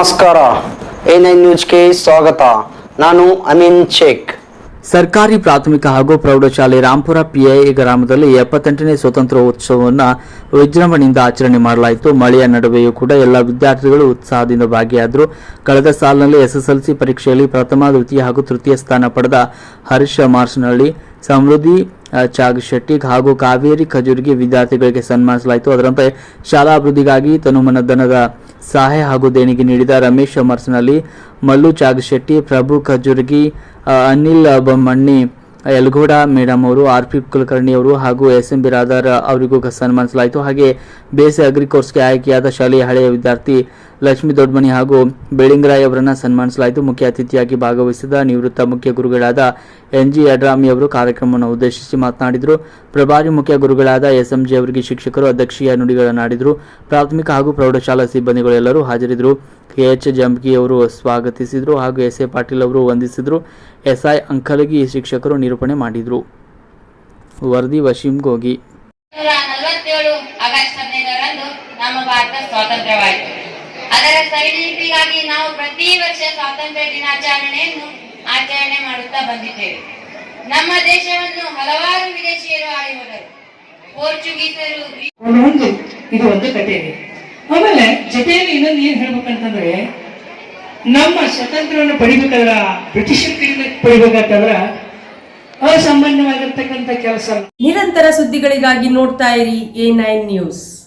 ನಮಸ್ಕಾರ. A nine ನ್ಯೂಸ್ಗೆ ಸ್ವಾಗತ. ನಾನು ಅಮೀನ್ ಶೇಖ್. ಸರ್ಕಾರಿ ಪ್ರಾಥಮಿಕ ಹಾಗೂ ಪ್ರೌಢಶಾಲೆ ರಾಂಪುರ ಪಿಐ ಗ್ರಾಮದಲ್ಲಿ ಎಪ್ಪತ್ತೆಂಟನೇ ಸ್ವಾತಂತ್ರ್ಯೋತ್ಸವವನ್ನು ವಿಜೃಂಭಣೆಯಿಂದ ಆಚರಣೆ ಮಾಡಲಾಯಿತು. ಮಳೆಯ ನಡುವೆಯೂ ಕೂಡ ಎಲ್ಲ ವಿದ್ಯಾರ್ಥಿಗಳು ಉತ್ಸಾಹದಿಂದ ಭಾಗಿಯಾದರು. ಕಳೆದ ಸಾಲಿನಲ್ಲಿ ಎಸ್ಎಸ್ಎಲ್ಸಿ ಪರೀಕ್ಷೆಯಲ್ಲಿ ಪ್ರಥಮ, ದ್ವಿತೀಯ ಹಾಗೂ ತೃತೀಯ ಸ್ಥಾನ ಪಡೆದ ಹರ್ಷ ಮಾರ್ಷನಹಳ್ಳಿ ಸಮೃದ್ಧಿ ಆ, ಚಾಗಶೆಟ್ಟಿ ಹಾಗೂ ಕಾವೇರಿ ಖಜೂರಿಗೆ ವಿದ್ಯಾರ್ಥಿಗಳಿಗೆ ಸನ್ಮಾನಿಸಲಾಯಿತು. ಅದರಂತೆ ಶಾಲಾ ಅಭಿವೃದ್ಧಿಗಾಗಿ ತನುಮನಧನದ ಸಹಾಯ ಹಾಗೂ ದೇಣಿಗೆ ನೀಡಿದ ರಮೇಶ್ ಮರ್ಸನಲ್ಲಿ ಮಲ್ಲು ಚಾಗಶೆಟ್ಟಿ ಪ್ರಭು ಖಜುರ್ಗಿ ಅನಿಲ್ ಬೊಮ್ಮಣ್ಣಿ ಯಲಗೋಡ ಮೇಡಮ್ ಅವರು, ಆರ್ ಪಿ ಕುಲಕರ್ಣಿ ಅವರು ಹಾಗೂ ಎಸ್ ಎಂ ಬಿರಾದರ್ ಅವರಿಗೂ ಗ- ಸನ್ಮಾನಿಸಲಾಯಿತು. ಹಾಗೆ ಬೇಸಿ ಅಗ್ರಿ ಕೋರ್ಸ್ಗೆ ಆಯ್ಕೆಯಾದ ಶಾಲೆಯ ಹಳೆಯ ವಿದ್ಯಾರ್ಥಿ ಲಕ್ಷ್ಮೀ ದೊಡ್ಮನಿ ಹಾಗೂ ಬೆಳಿಂಗರಾಯ್ ಅವರನ್ನು ಸನ್ಮಾನಿಸಲಾಯಿತು. ಮುಖ್ಯ ಅತಿಥಿಯಾಗಿ ಭಾಗವಹಿಸಿದ ನಿವೃತ್ತ ಮುಖ್ಯ ಗುರುಗಳಾದ ಎನ್ ಜಿ ಅಡ್ರಾಮಿ ಅವರು ಕಾರ್ಯಕ್ರಮವನ್ನು ಉದ್ದೇಶಿಸಿ ಮಾತನಾಡಿದರು. ಪ್ರಭಾರಿ ಮುಖ್ಯ ಗುರುಗಳಾದ ಎಸ್ ಎಂ ಜಿ ಅವರಿಗೆ ಶಿಕ್ಷಕರು, ಅಧ್ಯಕ್ಷೀಯ ನುಡಿಗಳನ್ನಾಡಿದರು. ಪ್ರಾಥಮಿಕ ಹಾಗೂ ಪ್ರೌಢಶಾಲಾ ಸಿಬ್ಬಂದಿಗಳು ಎಲ್ಲರೂ ಹಾಜರಿದ್ದರು. ಕೆ ಎಚ್ ಜಂಬಗಿ ಅವರು ಸ್ವಾಗತಿಸಿದರು ಹಾಗೂ ಎಸ್ ಎ ಪಾಟೀಲ್ ಅವರು ವಂದಿಸಿದರು. ಎಸ್ ಐ ಅಂಕಲಗಿ ಶಿಕ್ಷಕರು ನಿರೂಪಣೆ ಮಾಡಿದರು. ವರದಿ ವಶೀಂ ಗೋಗಿ. ನಮ್ಮ ಭಾರತ ಸ್ವಾತಂತ್ರ್ಯವಾಯಿತು. ಅದರ ಸೈನಿಕರಿಗಾಗಿ ನಾವು ಪ್ರತಿ ವರ್ಷ ಸ್ವಾತಂತ್ರ್ಯ ದಿನಾಚರಣೆಯನ್ನು ಆಚರಣೆ ಮಾಡುತ್ತಾ ಬಂದಿದ್ದೇವೆ. ನಮ್ಮ ದೇಶವನ್ನು ಹಲವಾರು ವಿದೇಶಿಯರು ಆಳಿ ಹೋದರು. ಪೋರ್ಚುಗೀಸರು ಇದು ಒಂದು ಕಥೆ ಇದೆ ಆಮೇಲೆ ಜೊತೆಯಲ್ಲಿ ಇನ್ನೊಂದು ಏನ್ ಹೇಳ್ಬೇಕಂತಂದ್ರೆ, ನಮ್ಮ ಸ್ವಾತಂತ್ರ್ಯವನ್ನು ಪಡಿಬೇಕಾದ್ರ ಬ್ರಿಟಿಷರ್ ಕಡೆಯಿಂದ ಪಡಿಬೇಕಾದ್ರ ಅಸಾಮಾನ್ಯವಾಗಿರ್ತಕ್ಕಂಥ ಕೆಲಸ. ನಿರಂತರ ಸುದ್ದಿಗಳಿಗಾಗಿ ನೋಡ್ತಾ ಇರಿ ಎ ನೈನ್ ನ್ಯೂಸ್.